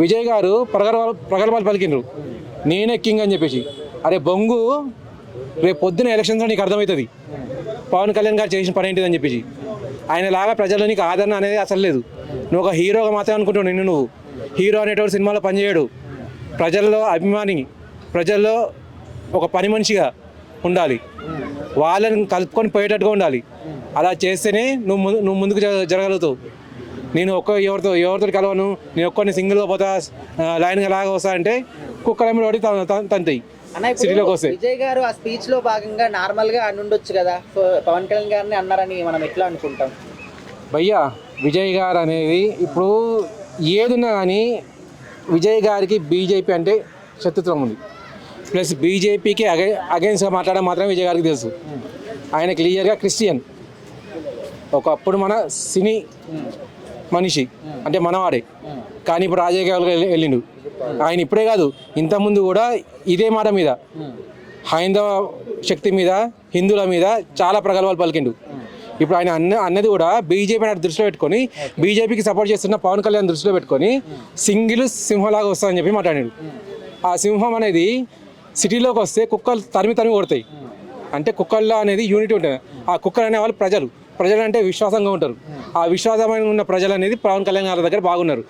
విజయ్ గారు ప్రగర్వాలు ప్రగల్భాలు పలికిండ్రు. నేనే కింగ్ అని చెప్పేసి. అరే బొంగు రేపు పొద్దున ఎలక్షన్స్లో నీకు అర్థమవుతుంది. పవన్ కళ్యాణ్ గారు చేసిన పని ఏంటిదని చెప్పేసి. ఆయన లాగా ప్రజల్లో నీకు ఆదరణ అనేది అసలు లేదు. నువ్వు ఒక హీరోగా మాత్రమే అనుకుంటున్నావు నిన్ను నువ్వు. హీరో అనేటువంటి సినిమాలో పనిచేయడు. ప్రజల్లో అభిమాని ప్రజల్లో ఒక పని మనిషిగా ఉండాలి. వాళ్ళని కలుపుకొని పోయేటట్టుగా ఉండాలి. అలా చేస్తేనే నువ్వు ముందు నువ్వు ముందుకు జరగలుగుతావు. నేను ఒక్క ఎవరితో ఎవరితో కలవను. నేను ఒక్కరిని సింగిల్గా పోతా లైన్గా లాగా వస్తా అంటే కుక్కల మీద పడి తంతాయి సిటీలోకి వస్తే. విజయ్ గారు ఆ స్పీచ్లో భాగంగా నార్మల్గా ఉండొచ్చు కదా? పవన్ కళ్యాణ్ గారిని అన్నారని మనం ఎట్లా అనుకుంటాం? భయ్యా విజయ్ గారు అనేది ఇప్పుడు ఏదున్నా కానీ విజయ్ గారికి బీజేపీ అంటే శత్రుత్వం ఉంది. ప్లస్ బీజేపీకి అగై అగైన్స్గా మాట్లాడడం మాత్రం విజయ్ గారికి తెలుసు. ఆయన క్లియర్గా క్రిస్టియన్. ఒకప్పుడు మన సినీ మనిషి. అంటే మనవాడే. కానీ ఇప్పుడు రాజకీయాలకు వెళ్ళి- వెళ్ళిండు. ఆయన ఇప్పుడే కాదు ఇంతకుముందు కూడా ఇదే మాట మీద హైందవ శక్తి మీద హిందువుల మీద చాలా ప్రగల్భాలు పలికిండు. ఇప్పుడు ఆయన అన్న అన్నది కూడా బీజేపీ నాటి దృష్టిలో పెట్టుకొని బీజేపీకి సపోర్ట్ చేస్తున్న పవన్ కళ్యాణ్ దృష్టిలో పెట్టుకొని సింగిల్ సింహంలాగా వస్తుందని చెప్పి మాట్లాడాడు ఆ. సింహం అనేది సిటీలోకి వస్తే కుక్కలు తరిమి తరిమి కొడతాయి. అంటే కుక్కల్లో అనేది యూనిటీ ఉంటుంది. ఆ. కుక్కలు అనే వాళ్ళు ప్రజలు. ప్రజలు అంటే విశ్వాసంగా ఉంటారు. ఆ విశ్వాసమైన ఉన్న ప్రజలు అనేది పవన్ కళ్యాణ్ గారి దగ్గర బాగున్నారు.